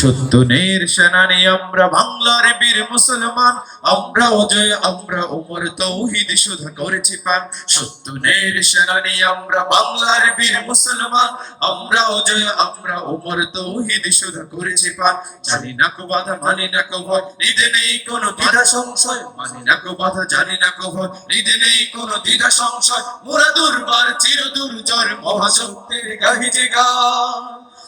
সত্যনের সেনানি, আমরা বাংলার বীর মুসলমান আমরা অজয় আমরা উমর তৌহিদ সুধা করেছি পান। সত্যনের সেনানি, আমরা বাংলার বীর মুসলমান আমরা অজয় আমরা উমর তৌহিদ সুধা করেছি পান। জানি না কো বাধা, মানি না কো ভয় হৃদে নেই কোনো দ্বিধা সংশয়, মানি না কো বাধা, জানি না কো ভয় হৃদে নেই কোনো দ্বিধা সংশয়। মোরা দুর্বার চির দুর্জয় মহাশক্তির গাহি যে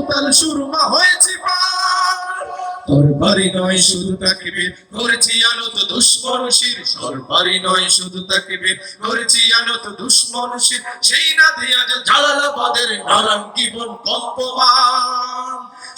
উতাল সুরমা হয়েছি পার। তরবারি নয়, শুধু তাকবীর করেছি আনত দুষ্মনুষীর সরবারি নয়, শুধু তাকবীর করেছি আনত শির। সেই না দিয়া যে জালালাবাদের নারাম জীবন কম্পমান।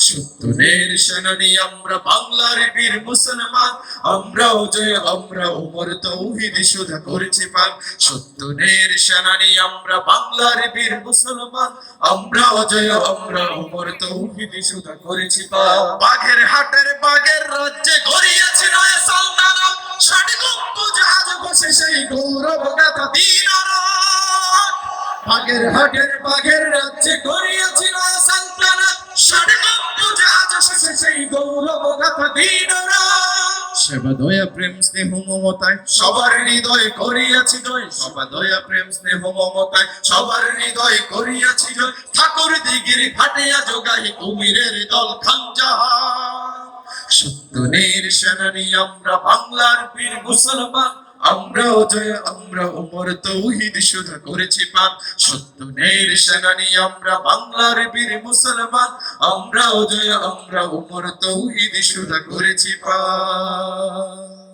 সত্যনের সেনানি, আমরা বাংলার বীর মুসলমান আমরা অজয় আমরা উমর তৌহিদ সুধা করেছি পান সত্যনের সেনানি, আমরা বাংলার বীর মুসলমান আমরা অজয় আমরা উমর তৌহিদ সুধা করেছি পান বাঘের হাটের বাঘের রাজ্যে গড়িয়েছি নয় সালতানা ষাট গম্বুজ বসে সেই গৌরব গাথা দিনারাত বাঘের হাটের বাঘের রাজ্যে সালতানা আজ বসে সেই গৌরব দিনারাত সেবা দয়া প্রেম স্নেহ মমতায়। সবার হৃদয় করিয়াছি জয় সবা দয়া প্রেম স্নেহ মমতায়। সবার হৃদয় করিয়াছি জয় ঠাকুর দিগির ঘাটিয়া যোগাই কুমিরের দল খানজাহান সত্যনের সেনানি আমরা বাংলার বীর মুসলমান। আমরা অজয় আমরা অমর তৌহিদ সুধা করেছি পান সত্যনের সেনানি, আমরা বাংলার বীর মুসলমান আমরা অজয় আমরা অমর তৌহিদ সুধা করেছি পান